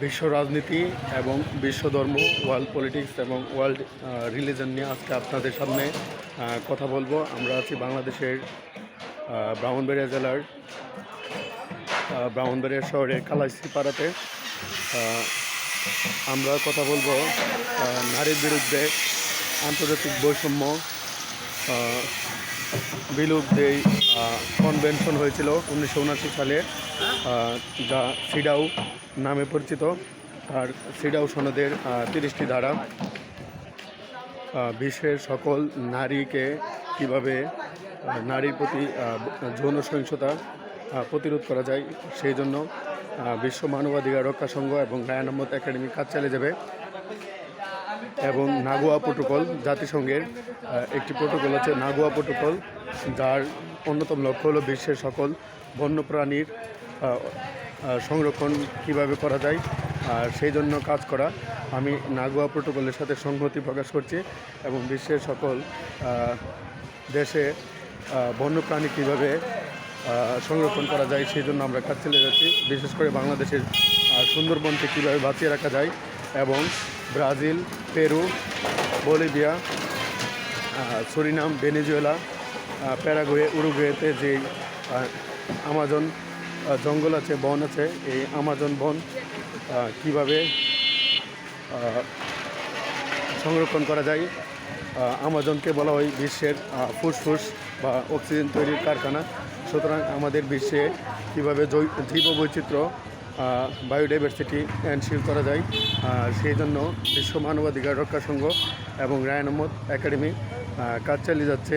বিশ্ব রাজনীতি এবং বিশ্ব ধর্ম ওয়ার্ল্ড পলিটিক্স এবং ওয়ার্ল্ড রিলিজন নিয়ে আজকে আপনাদের সামনে কথা বলব। আমরা আছি বাংলাদেশের ব্রাহ্মণবাড়িয়া জেলার ব্রাহ্মণবাড়িয়া শহরের কালাইসিপাড়াতে। আহ, আমরা কথা বলব নারীর বিরুদ্ধে আন্তর্জাতিক বৈষম্য আহ, বিলুপ যেই কনভেনশন হয়েছিল উনিশশো উনাশি সালে যা সিডাউ নামে পরিচিত আর সিডাউ সনদের তিরিশটি ধারা। বিশ্বের সকল নারীকে কীভাবে নারীর প্রতি যৌন সহিংসতা প্রতিরোধ করা যায়, সেই জন্য বিশ্ব মানবাধিকার রক্ষা সংঘ এবং রায়ান আহমদ একাডেমি কাজ চালিয়ে যাবে। এবং নাগোয়া প্রোটোকল জাতিসংঘের একটি প্রোটোকল আছে নাগোয়া প্রোটোকল, যার অন্যতম লক্ষ্য হলো বিশ্বের সকল বন্যপ্রাণীর সংরক্ষণ কীভাবে করা যায়, আর সেই জন্য কাজ করা। আমি নাগোয়া প্রোটোকলের সাথে সংহতি প্রকাশ করছি এবং বিশ্বের সকল দেশে বন্যপ্রাণী কীভাবে সংরক্ষণ করা যায় সেই জন্য আমরা কাজ চলে যাচ্ছি। বিশেষ করে বাংলাদেশের সুন্দরবনকে কীভাবে বাঁচিয়ে রাখা যায় এবং Brazil, Peru, Bolivia Suriname, Venezuela Paraguay, উরুগুয়েতে যে আমাজন জঙ্গল আছে, বন আছে, এই আমাজন বন কীভাবে সংরক্ষণ করা যায়? আমাজনকে বলা হয় বিশ্বের ফুসফুস বা অক্সিজেন তৈরির কারখানা। সুতরাং আমাদের বিশ্বে কীভাবে জৈব বৈচিত্র্য বায়োডাইভার্সিটি এনশিওর করা যায় সেই জন্য বিশ্ব মানবাধিকার রক্ষা সংঘ এবং রায়ন আহমদ একাডেমি কাজ চালিয়ে যাচ্ছে।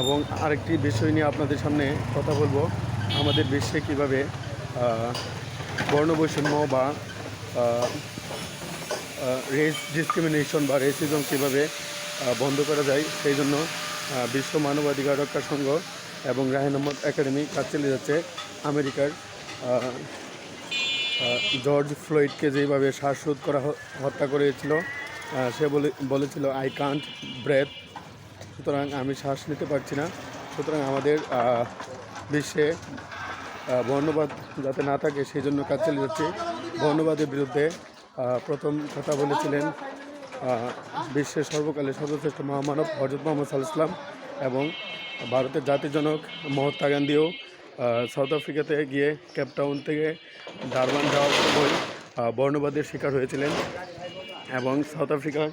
এবং আরেকটি বিষয় নিয়ে আপনাদের সামনে কথা বলব। আমাদের বিশ্বে কীভাবে বর্ণবৈষম্য বা রেস ডিসক্রিমিনেশন বা রেসিজম কীভাবে বন্ধ করা যায়, সেই জন্য বিশ্ব মানবাধিকার রক্ষা সংঘ এবং রায়ন আহমদ একাডেমি কাজ চালিয়ে যাচ্ছে আমেরিকার জর্জ ফ্লয়েডকে যেভাবে শ্বাসরোধ করা হত্যা করেছিল সে বলে, বলেছিল আই কান্ট ব্রেথ সুতরাং আমি শ্বাস নিতে পারছি না। সুতরাং আমাদের বিশ্বে বর্ণবাদ যাতে না থাকে, সেই জন্য কাজ চালিয়ে যাচ্ছে। বর্ণবাদের বিরুদ্ধে প্রথম কথা বলেছিলেন বিশ্বের সর্বকালের সর্বশ্রেষ্ঠ মহামানব হজরত মোহাম্মদ সাল্লাম এবং ভারতের জাতির জনক মহাত্মা গান্ধীও সাউথ আফ্রিকাতে গিয়ে কেপটাউন থেকে ডারবান যাওয়ার সময় বর্ণবাদের শিকার হয়েছিলেন এবং সাউথ আফ্রিকার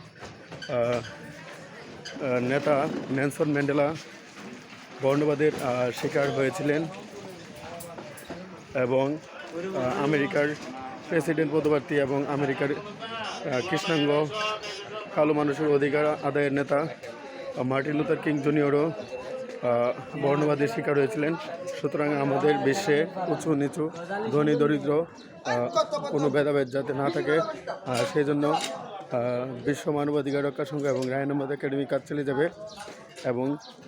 নেতা নেলসন ম্যান্ডেলা বর্ণবাদের শিকার হয়েছিলেন এবং আমেরিকার প্রেসিডেন্ট পদপ্রার্থী এবং আমেরিকার কৃষ্ণাঙ্গ কালো মানুষের অধিকার আদায়ের নেতা মার্টিন লুথার কিং জুনিয়রও বর্ণবাদের শিকার হয়েছিলেন। সুতরাং আমাদের বিশ্বে উঁচু নিচু ধনী দরিদ্র কোনো ভেদাভেদ যাতে না থাকে সেই জন্য বিশ্ব মানবাধিকার রক্ষা সংঘ এবং রায়নামাদ একাডেমি কাজ চলে যাবে এবং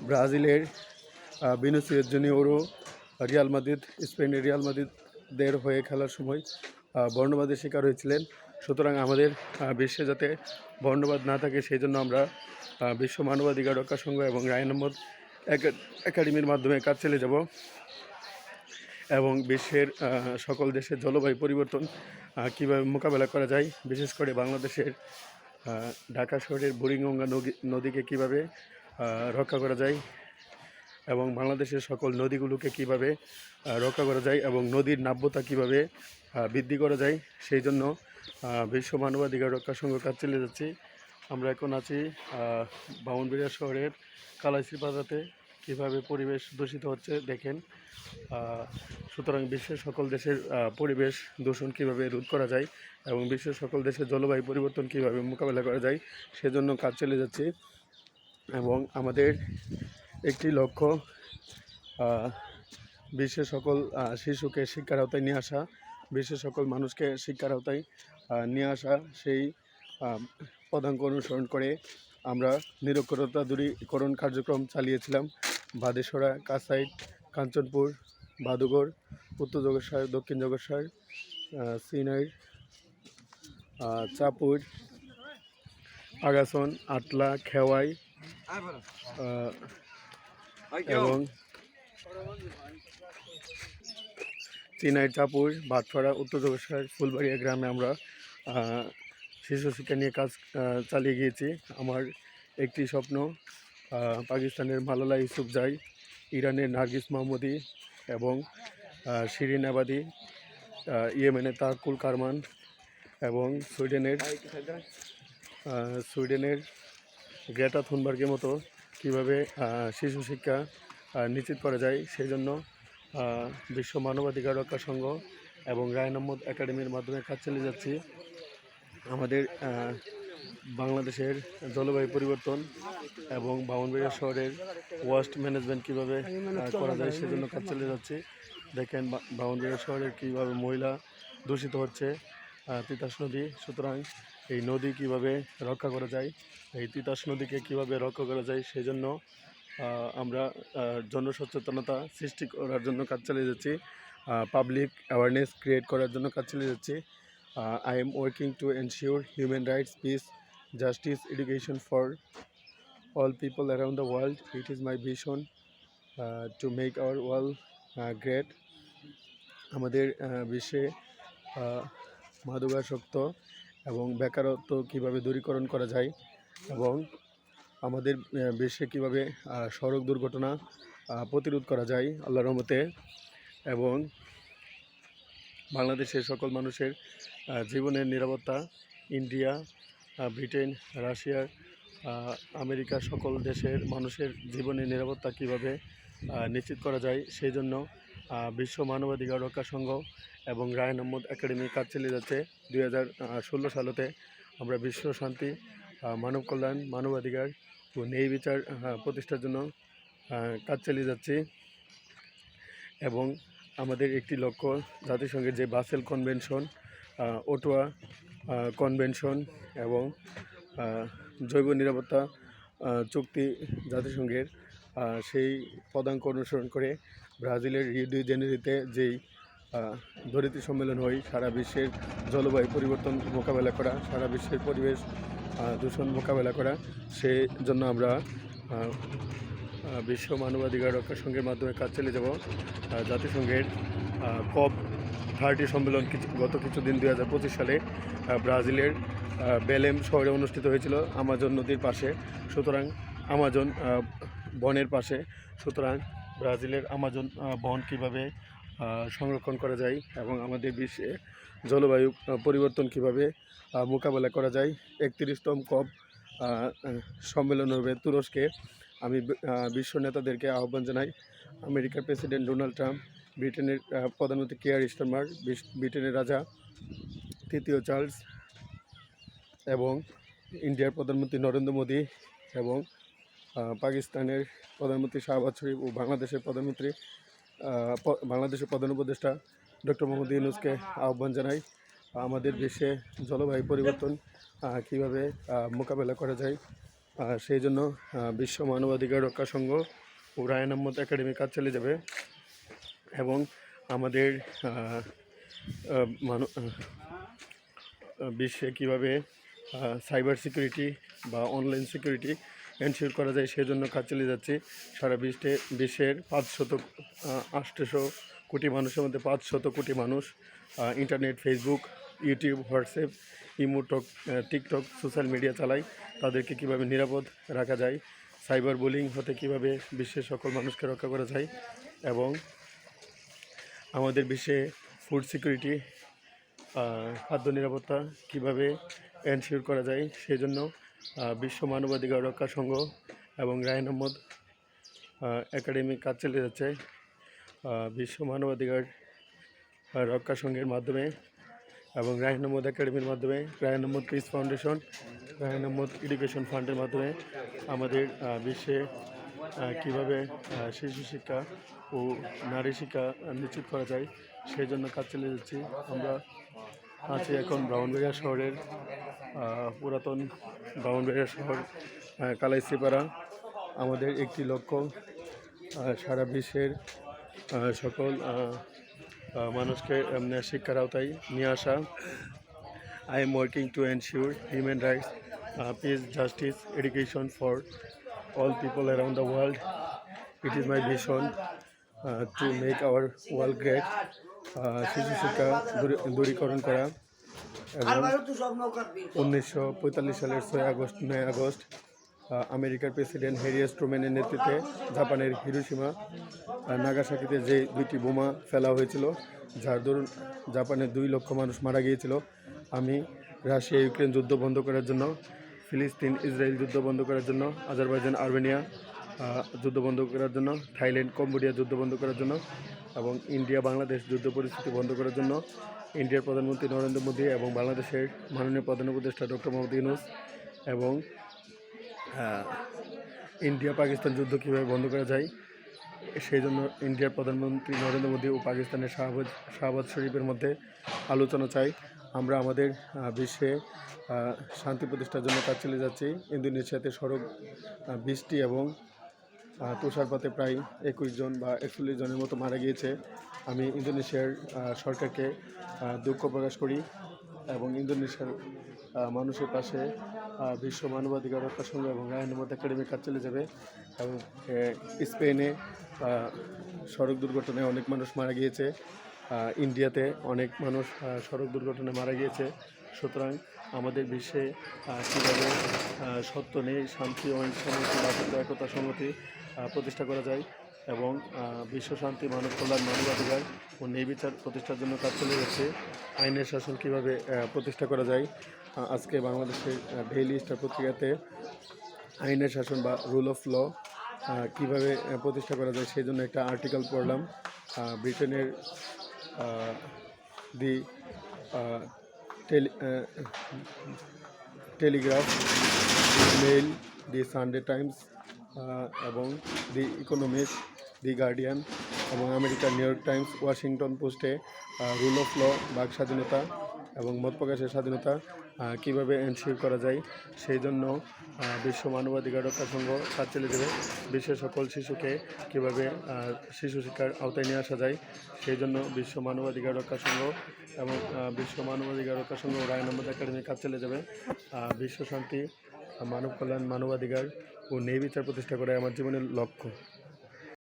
ব্রাজিলের বিনুসিয়ের জুনিয়রও রিয়াল মাদ্রিদ স্পেনের রিয়াল মাদ্রিদের হয়ে খেলার সময় বর্ণবাদের শিকার হয়েছিলেন। সুতরাং আমাদের বিশ্বে যাতে বর্ণবাদ না থাকে, সেই জন্য আমরা বিশ্ব মানবাধিকার রক্ষা সংঘ এবং আহমদ একা- একাডেমির মাধ্যমে কাজ চলে যাব এবং বিশ্বের সকল দেশের জলবায়ু পরিবর্তন কীভাবে মোকাবেলা করা যায়, বিশেষ করে বাংলাদেশের ঢাকা শহরের বুড়িগঙ্গা নদী, নদীকে কীভাবে রক্ষা করা যায় এবং বাংলাদেশের সকল নদীগুলোকে কীভাবে রক্ষা করা যায় এবং নদীর নাব্যতা কীভাবে বৃদ্ধি করা যায়, সেই জন্য বিশ্ব মানবাধিকার রক্ষা সংঘ কাজ চালিয়ে যাচ্ছি। আমরা এখন আছি বামনবিড়িয়া শহরের কালাইসি বাজাতে কীভাবে পরিবেশ দূষিত হচ্ছে দেখেন। সুতরাং বিশ্বের সকল দেশের পরিবেশ দূষণ কীভাবে রোধ করা যায় এবং বিশ্বের সকল দেশের জলবায়ু পরিবর্তন কীভাবে মোকাবেলা করা যায়, সেজন্য কাজ চলে যাচ্ছে। এবং আমাদের একটি লক্ষ্য বিশ্বের সকল শিশুকে শিক্ষার আওতায় নিয়ে আসা, বিশ্বের সকল মানুষকে শিক্ষার আওতায় নিয়ে আসা, সেই পদাঙ্ক অনুসরণ করে আমরা নিরক্ষরতা দূরীকরণ কার্যক্রম চালিয়েছিলাম। বাদেশ্বরা কাসাইট কাঞ্চনপুর, বাদুগড়, উত্তর জগৎসার দক্ষিণ জগৎসার সিনাই চাপুর আগাসন আটলা, খেওয়াই এবং চিনাইর চাপুর ভাতপাড়া উত্তর চব্বিশ ফুলবাড়িয়া গ্রামে আমরা শিশু শিক্ষা নিয়ে কাজ চালিয়ে গিয়েছি। আমার একটি স্বপ্ন পাকিস্তানের মালালা ইউসুফ জাই, ইরানের নার্গিস মাহমুদি এবং শিরিন আবাদি ইয়েমেনের তাকুল কারমান এবং সুইডেনের সুইডেনের গ্রেটা থুনবার্গের মতো কীভাবে শিশু শিক্ষা নিশ্চিত করা যায় সেই জন্য বিশ্ব মানবাধিকার রক্ষা সংঘ এবং রায়ন আহমদ একাডেমির মাধ্যমে কাজ চালিয়ে যাচ্ছি। আমাদের বাংলাদেশের জলবায়ু পরিবর্তন এবং বামনবাড়িয়া শহরের ওয়াস্ট ম্যানেজমেন্ট কীভাবে করা যায়, সেজন্য কাজ চালিয়ে যাচ্ছি। দেখেন বামনবাড়িয়া শহরের কীভাবে মহিলা দূষিত হচ্ছে তিতাস নদী, সুতরাং এই নদী কীভাবে রক্ষা করা যায়, এই তিতাস নদীকে কীভাবে রক্ষা করা যায় সেই জন্য আমরা জনসচেতনতা সৃষ্টি করার জন্য কাজ চালিয়ে যাচ্ছি। পাবলিক অ্যাওয়ারনেস ক্রিয়েট করার জন্য কাজ চালিয়ে যাচ্ছি। I am working to ensure human rights peace justice education for all people around the world it is my vision to make our world great আমাদের বিশ্বে মাদকাসক্ত এবং বেকারত্ব কীভাবে দূরীকরণ করা যায় এবং আমাদের বিশ্বে কীভাবে সড়ক দুর্ঘটনা প্রতিরোধ করা যায় আল্লাহর রহমতে এবং বাংলাদেশের সকল মানুষের জীবনের নিরাপত্তা, ইন্ডিয়া ব্রিটেন, রাশিয়া আমেরিকা সকল দেশের মানুষের জীবনের নিরাপত্তা কীভাবে নিশ্চিত করা যায়, সেই জন্য বিশ্ব মানবাধিকার রক্ষা সংঘ এবং রায়ন আহমদ একাডেমি কাজ চালিয়ে যাচ্ছে দুই হাজার ষোলো সালতে। আমরা বিশ্ব শান্তি মানব কল্যাণ মানবাধিকার ও ন্যায় বিচার প্রতিষ্ঠার জন্য কাজ চালিয়ে যাচ্ছি। এবং আমাদের একটি লক্ষ্য, জাতিসংঘের যে বাসেল কনভেনশন ওটোয়া কনভেনশন এবং জৈব নিরাপত্তা চুক্তি জাতিসংঘের সেই পদাঙ্ক অনুসরণ করে ব্রাজিলের রিও জেনেরিতে যেই ধরিত্রী সম্মেলন হয়, সারা বিশ্বের জলবায়ু পরিবর্তন মোকাবেলা করা, সারা বিশ্বের পরিবেশ দূষণ মোকাবেলা করা সে জন্য আমরা বিশ্ব মানবাধিকার রক্ষা সংঘের মাধ্যমে কাজ চালিয়ে যাব। জাতিসংঘের কপ থার্টি সম্মেলন কিছু, গত কিছুদিন দুই হাজার পঁচিশ সালে ব্রাজিলের বেলেম শহরে অনুষ্ঠিত হয়েছিল, আমাজন নদীর পাশে। সুতরাং আমাজন বনের পাশে। সুতরাং ব্রাজিলের আমাজন বন কীভাবে সংরক্ষণ করা যায় এবং আমাদের বিশ্বে জলবায়ু পরিবর্তন কীভাবে মোকাবেলা করা যায়। একত্রিশতম কপ সম্মেলন হবে তুরস্কে। আমি বিশ্ব নেতাদেরকে আহ্বান জানাই। আমেরিকার প্রেসিডেন্ট ডোনাল্ড ট্রাম্প, ব্রিটেনের প্রধানমন্ত্রী কেয়ার স্টারমার ব্রিটেনের রাজা তৃতীয় চার্লস এবং ইন্ডিয়ার প্রধানমন্ত্রী নরেন্দ্র মোদী এবং পাকিস্তানের প্রধানমন্ত্রী শাহবাজ শরীফ ও বাংলাদেশের প্রধানমন্ত্রী বাংলাদেশের প্রধান উপদেষ্টা ডক্টর মোহাম্মদ ইউনুসকে আহ্বান জানাই আমাদের দেশে জলবায়ু পরিবর্তন কীভাবে মোকাবেলা করা যায় সেই জন্য বিশ্ব মানবাধিকার রক্ষা সংঘ ও রায়ন আহমদ একাডেমি কাজ চলে যাবে এবং আমাদের আহ, বিশ্বে কীভাবে সাইবার সিকিউরিটি বা অনলাইন সিকিউরিটি এনশিওর করা যায় সেজন্য কাজ চালিয়ে যাচ্ছি। সারা বিশ্বে বিশ্বের পাঁচ শত আটশোশো কোটি মানুষের মধ্যে পাঁচ শত কোটি মানুষ internet Facebook YouTube WhatsApp imo টক টিকটক সোশ্যাল মিডিয়া চালায় তাদেরকে কীভাবে নিরাপদ রাখা যায় সাইবার বুলিং হতে কীভাবে বিশ্বের সকল মানুষকে রক্ষা করা যায় এবং আমাদের বিশ্বে ফুড সিকিউরিটি খাদ্য নিরাপত্তা কীভাবে এনশিওর করা যায় সেই জন্য আহ, বিশ্ব মানবাধিকার রক্ষা সংঘ এবং রায়ন আহমদ একাডেমি কাজ চালিয়ে যাচ্ছে। বিশ্ব মানবাধিকার রক্ষা সংঘের মাধ্যমে এবং রায়ন আহমদ একাডেমির মাধ্যমে Rayan Ahmad peace foundation Rayan Ahmad education ফান্ডের মাধ্যমে আমাদের বিশ্বে কীভাবে শিশু শিক্ষা ও নারী শিক্ষা নিশ্চিত করা যায় সেই জন্য কাজ চালিয়ে যাচ্ছি। আমরা আছে এখন ব্রাহ্মণবেড়িয়া শহরের পুরাতন ব্রাহ্মণবেড়িয়া শহর কালাইসিপাড়া। আমাদের একটি লক্ষ্য সারা বিশ্বের সকল মানুষকে শিক্ষার আওতায় নিয়ে আসা। I am working to ensure human rights peace justice education for all people around the world it is my vision to make our world great শিশু শিক্ষা দূরী- দূরীকরণ করা এবং উনিশশো পঁয়তাল্লিশ সালের ছয় আগস্ট নয় আগস্ট আমেরিকার প্রেসিডেন্ট হ্যারিয়াস ট্রুম্যানের নেতৃত্বে জাপানের হিরোসীমা নাগাসাকিতে যে দুইটি বোমা ফেলা হয়েছিল যার দরুন জাপানের দুই লক্ষ মানুষ মারা গিয়েছিল। আমি রাশিয়া ইউক্রেন যুদ্ধ বন্ধ করার জন্য ফিলিস্তিন ইসরায়েল যুদ্ধ বন্ধ করার জন্য আজারবাইজান আর্মেনিয়া যুদ্ধ বন্ধ করার জন্য থাইল্যান্ড কম্বোডিয়া যুদ্ধ বন্ধ করার জন্য এবং ইন্ডিয়া বাংলাদেশ যুদ্ধ পরিস্থিতি বন্ধ করার জন্য ইন্ডিয়ার প্রধানমন্ত্রী নরেন্দ্র মোদী এবং বাংলাদেশের মাননীয় প্রধান উপদেষ্টা ডক্টর মোহাম্মদ ইউনুস এবং ইন্ডিয়া পাকিস্তান যুদ্ধ কীভাবে বন্ধ করা যায়, সেই জন্য ইন্ডিয়ার প্রধানমন্ত্রী নরেন্দ্র মোদী ও পাকিস্তানের শাহবাজ শাহবাজ শরীফের মধ্যে আলোচনা চাই। আমরা আমাদের বিশ্বে শান্তি প্রতিষ্ঠার জন্য কাজ চালিয়ে যাচ্ছি। ইন্দোনেশিয়াতে সড়ক বৃষ্টি এবং তুষারপাতে প্রায় একুশ জন বা একচল্লিশ জনের মতো মারা গিয়েছে। আমি ইন্দোনেশিয়ার সরকারকে দুঃখ প্রকাশ করি এবং ইন্দোনেশিয়ার মানুষের পাশে বিশ্ব মানবাধিকার রক্ষা সংঘ এবং মধ্যে একাডেমি কাজ চলে যাবে এবং স্পেনে সড়ক দুর্ঘটনায় অনেক মানুষ মারা গিয়েছে। ইন্ডিয়াতে অনেক মানুষ সড়ক দুর্ঘটনায় মারা গিয়েছে। সুতরাং আমাদের বিশ্বে কীভাবে সত্য নেই শান্তি বাসত্ব, একতা সংহতি প্রতিষ্ঠা করা যায় এবং আহ, বিশ্ব শান্তি মানব কল্যাণ মানবাধিকার ও নির্বিচার প্রতিষ্ঠার জন্য কাজ চলে যাচ্ছে। আইনের শাসন কীভাবে প্রতিষ্ঠা করা যায়? আজকে বাংলাদেশের ডেইলি স্টার পত্রিকাতে আইনের শাসন বা রুল অফ ল কীভাবে প্রতিষ্ঠা করা যায় সেই জন্য একটা আর্টিকেল পড়লাম। ব্রিটেনের the tele Telegraph Mail the Sunday Times এবং দি ইকোনমিস্ট, দি গার্ডিয়ান এবং আমেরিকার নিউ ইয়র্ক টাইমস, ওয়াশিংটন পোস্টে রুল অফ ল, বাক স্বাধীনতা এবং মত প্রকাশের স্বাধীনতা কীভাবে এনশিওর করা যায়, সেই জন্য বিশ্ব মানবাধিকার রক্ষা সংঘ কাজ চালিয়ে দেবে। বিশ্বের সকল শিশুকে কীভাবে শিশু শিক্ষার আওতায় নিয়ে আসা যায়, সেই জন্য বিশ্ব মানবাধিকার রক্ষা সংঘ এবং বিশ্ব মানবাধিকার রক্ষা সংঘ রায় নম্বর একাডেমি কাজ চালিয়ে যাবে বিশ্ব শান্তি, মানব কল্যাণ, মানবাধিকার ও ন্যায় বিচার প্রতিষ্ঠা করাই আমার জীবনের লক্ষ্য।